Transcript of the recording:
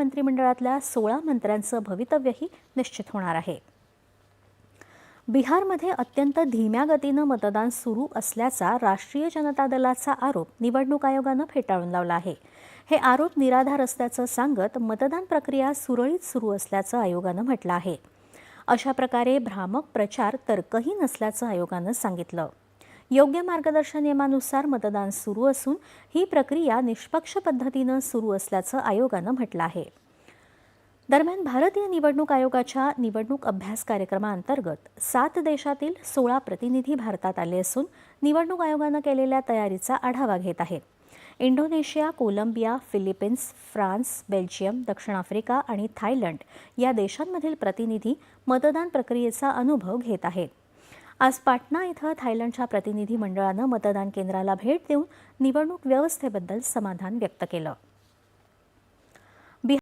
मंत्रिमंडळातल्या सोळा मंत्र्यांचं भवितव्यही निश्चित होणार आहे. बिहारमध्ये अत्यंत धीम्या गतीनं मतदान सुरू असल्याचा राष्ट्रीय जनता दलाचा आरोप निवडणूक आयोगानं फेटाळून लावला आहे. हे आरोप निराधार असल्याचं सांगत मतदान प्रक्रिया सुरळीत सुरू असल्याचं आयोगानं म्हटलं आहे. अशा प्रकारे भ्रामक प्रचार तर्कही नसल्याचं आयोगानं सांगितलं. योग्य मार्गदर्शन नियमानुसार मतदान सुरू असून ही प्रक्रिया निष्पक्ष पद्धतीनं सुरू असल्याचं आयोगानं म्हटलं आहे. दरम्यान भारतीय निवडणूक आयोगाच्या निवडणूक अभ्यास कार्यक्रमाअंतर्गत सात देशातील सोळा प्रतिनिधी भारतात आले असून निवडणूक आयोगानं केलेल्या तयारीचा आढावा घेत आहेत Indonesia Colombia Philippines France Belgium दक्षिण आफ्रिका आणि थायलंड या देशांमधील प्रतिनिधी मतदान प्रक्रियेचा अनुभव घेत आहेत. आज पाटणा इथं थायलंडच्या प्रतिनिधी मंडळानं मतदान केंद्राला भेट देऊन निवडणूक व्यवस्थेबद्दल समाधान व्यक्त केलं.